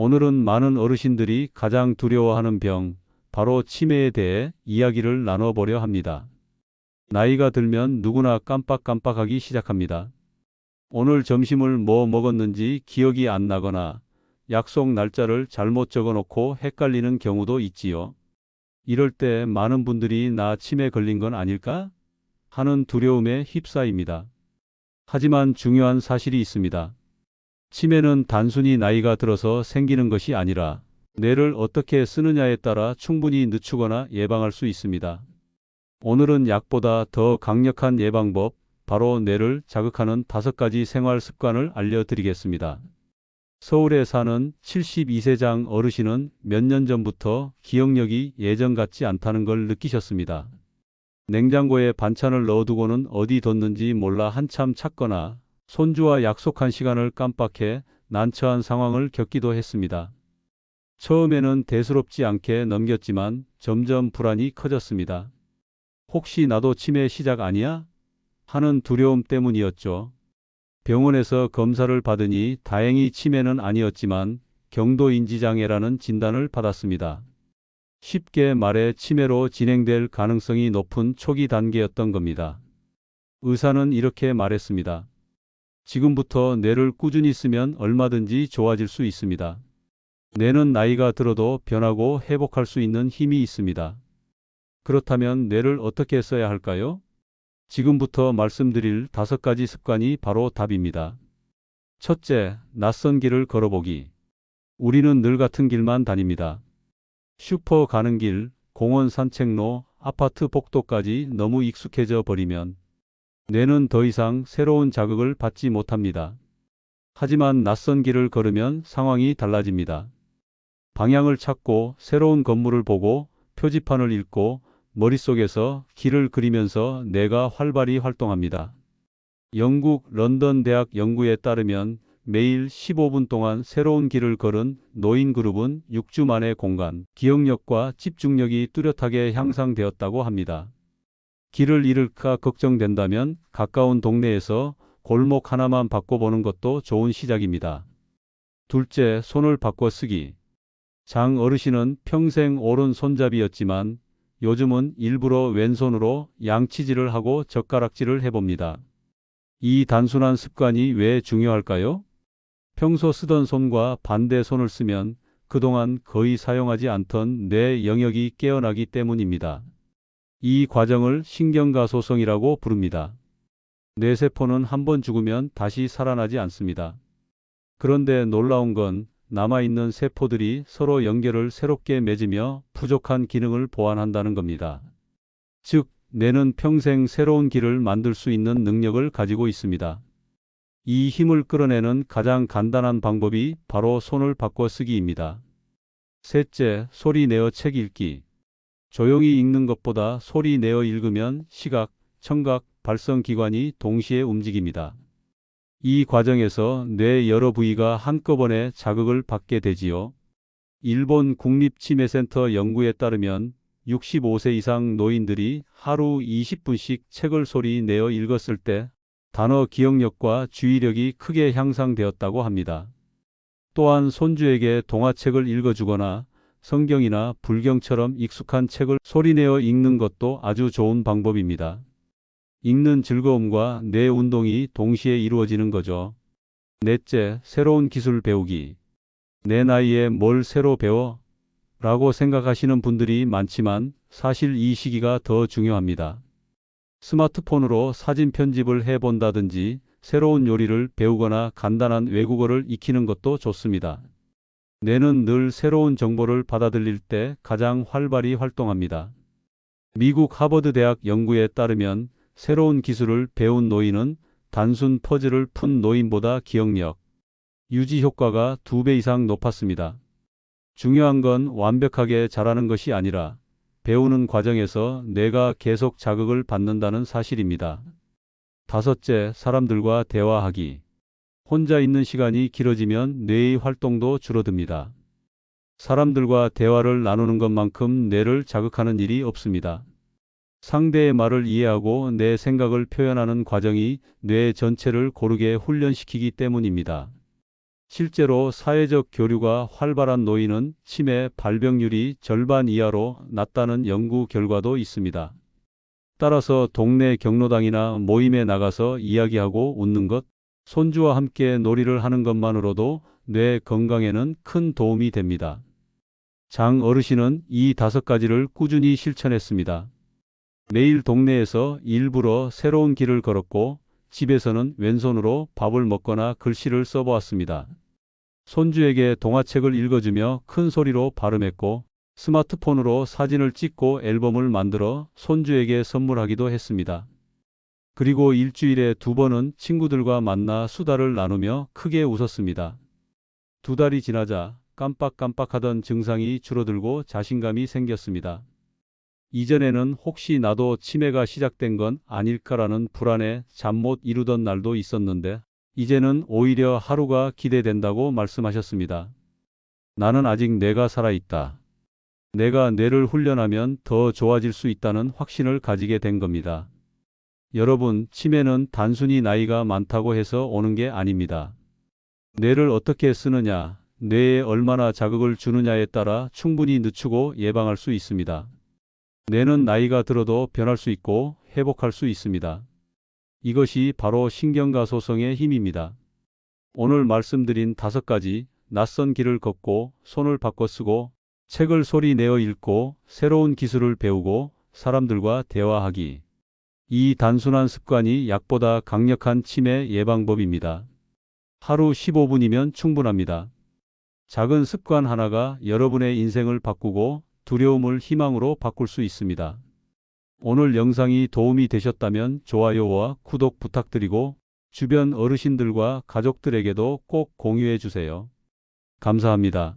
오늘은 많은 어르신들이 가장 두려워하는 병, 바로 치매에 대해 이야기를 나눠보려 합니다. 나이가 들면 누구나 깜빡깜빡하기 시작합니다. 오늘 점심을 뭐 먹었는지 기억이 안 나거나 약속 날짜를 잘못 적어 놓고 헷갈리는 경우도 있지요. 이럴 때 많은 분들이 나 치매 걸린 건 아닐까? 하는 두려움에 휩싸입니다. 하지만 중요한 사실이 있습니다. 치매는 단순히 나이가 들어서 생기는 것이 아니라 뇌를 어떻게 쓰느냐에 따라 충분히 늦추거나 예방할 수 있습니다. 오늘은 약보다 더 강력한 예방법, 바로 뇌를 자극하는 다섯 가지 생활 습관을 알려드리겠습니다. 서울에 사는 72세장 어르신은 몇 년 전부터 기억력이 예전 같지 않다는 걸 느끼셨습니다. 냉장고에 반찬을 넣어두고는 어디 뒀는지 몰라 한참 찾거나 손주와 약속한 시간을 깜빡해 난처한 상황을 겪기도 했습니다. 처음에는 대수롭지 않게 넘겼지만 점점 불안이 커졌습니다. 혹시 나도 치매 시작 아니야? 하는 두려움 때문이었죠. 병원에서 검사를 받으니 다행히 치매는 아니었지만 경도인지장애라는 진단을 받았습니다. 쉽게 말해 치매로 진행될 가능성이 높은 초기 단계였던 겁니다. 의사는 이렇게 말했습니다. 지금부터 뇌를 꾸준히 쓰면 얼마든지 좋아질 수 있습니다. 뇌는 나이가 들어도 변하고 회복할 수 있는 힘이 있습니다. 그렇다면 뇌를 어떻게 써야 할까요? 지금부터 말씀드릴 다섯 가지 습관이 바로 답입니다. 첫째, 낯선 길을 걸어보기. 우리는 늘 같은 길만 다닙니다. 슈퍼 가는 길, 공원 산책로, 아파트 복도까지 너무 익숙해져 버리면 뇌는 더 이상 새로운 자극을 받지 못합니다. 하지만 낯선 길을 걸으면 상황이 달라집니다. 방향을 찾고 새로운 건물을 보고 표지판을 읽고 머릿속에서 길을 그리면서 뇌가 활발히 활동합니다. 영국 런던 대학 연구에 따르면 매일 15분 동안 새로운 길을 걸은 노인 그룹은 6주 만에 공간, 기억력과 집중력이 뚜렷하게 향상되었다고 합니다. 길을 잃을까 걱정된다면 가까운 동네에서 골목 하나만 바꿔보는 것도 좋은 시작입니다. 둘째, 손을 바꿔 쓰기. 장 어르신은 평생 오른 손잡이였지만 요즘은 일부러 왼손으로 양치질을 하고 젓가락질을 해봅니다. 이 단순한 습관이 왜 중요할까요? 평소 쓰던 손과 반대 손을 쓰면 그동안 거의 사용하지 않던 뇌 영역이 깨어나기 때문입니다. 이 과정을 신경가소성이라고 부릅니다. 뇌세포는 한번 죽으면 다시 살아나지 않습니다. 그런데 놀라운 건 남아있는 세포들이 서로 연결을 새롭게 맺으며 부족한 기능을 보완한다는 겁니다. 즉, 뇌는 평생 새로운 길을 만들 수 있는 능력을 가지고 있습니다. 이 힘을 끌어내는 가장 간단한 방법이 바로 손을 바꿔 쓰기입니다. 셋째, 소리 내어 책 읽기. 조용히 읽는 것보다 소리 내어 읽으면 시각, 청각, 발성 기관이 동시에 움직입니다. 이 과정에서 뇌 여러 부위가 한꺼번에 자극을 받게 되지요. 일본 국립치매센터 연구에 따르면 65세 이상 노인들이 하루 20분씩 책을 소리 내어 읽었을 때 단어 기억력과 주의력이 크게 향상되었다고 합니다. 또한 손주에게 동화책을 읽어주거나 성경이나 불경처럼 익숙한 책을 소리내어 읽는 것도 아주 좋은 방법입니다. 읽는 즐거움과 뇌 운동이 동시에 이루어지는 거죠. 넷째, 새로운 기술 배우기. 내 나이에 뭘 새로 배워? 라고 생각하시는 분들이 많지만 사실 이 시기가 더 중요합니다. 스마트폰으로 사진 편집을 해본다든지 새로운 요리를 배우거나 간단한 외국어를 익히는 것도 좋습니다. 뇌는 늘 새로운 정보를 받아들일 때 가장 활발히 활동합니다. 미국 하버드 대학 연구에 따르면 새로운 기술을 배운 노인은 단순 퍼즐을 푼 노인보다 기억력, 유지 효과가 두배 이상 높았습니다. 중요한 건 완벽하게 잘하는 것이 아니라 배우는 과정에서 뇌가 계속 자극을 받는다는 사실입니다. 다섯째, 사람들과 대화하기. 혼자 있는 시간이 길어지면 뇌의 활동도 줄어듭니다. 사람들과 대화를 나누는 것만큼 뇌를 자극하는 일이 없습니다. 상대의 말을 이해하고 내 생각을 표현하는 과정이 뇌 전체를 고르게 훈련시키기 때문입니다. 실제로 사회적 교류가 활발한 노인은 치매 발병률이 절반 이하로 낮다는 연구 결과도 있습니다. 따라서 동네 경로당이나 모임에 나가서 이야기하고 웃는 것, 손주와 함께 놀이를 하는 것만으로도 뇌 건강에는 큰 도움이 됩니다. 장 어르신은 이 다섯 가지를 꾸준히 실천했습니다. 매일 동네에서 일부러 새로운 길을 걸었고 집에서는 왼손으로 밥을 먹거나 글씨를 써보았습니다. 손주에게 동화책을 읽어주며 큰 소리로 발음했고 스마트폰으로 사진을 찍고 앨범을 만들어 손주에게 선물하기도 했습니다. 그리고 일주일에 두 번은 친구들과 만나 수다를 나누며 크게 웃었습니다. 두 달이 지나자 깜빡깜빡하던 증상이 줄어들고 자신감이 생겼습니다. 이전에는 혹시 나도 치매가 시작된 건 아닐까라는 불안에 잠 못 이루던 날도 있었는데 이제는 오히려 하루가 기대된다고 말씀하셨습니다. 나는 아직 뇌가 살아있다. 내가 뇌를 훈련하면 더 좋아질 수 있다는 확신을 가지게 된 겁니다. 여러분, 치매는 단순히 나이가 많다고 해서 오는 게 아닙니다. 뇌를 어떻게 쓰느냐, 뇌에 얼마나 자극을 주느냐에 따라 충분히 늦추고 예방할 수 있습니다. 뇌는 나이가 들어도 변할 수 있고 회복할 수 있습니다. 이것이 바로 신경과 소성의 힘입니다. 오늘 말씀드린 다섯 가지 낯선 길을 걷고 손을 바꿔 쓰고 책을 소리 내어 읽고 새로운 기술을 배우고 사람들과 대화하기. 이 단순한 습관이 약보다 강력한 치매 예방법입니다. 하루 15분이면 충분합니다. 작은 습관 하나가 여러분의 인생을 바꾸고 두려움을 희망으로 바꿀 수 있습니다. 오늘 영상이 도움이 되셨다면 좋아요와 구독 부탁드리고 주변 어르신들과 가족들에게도 꼭 공유해 주세요. 감사합니다.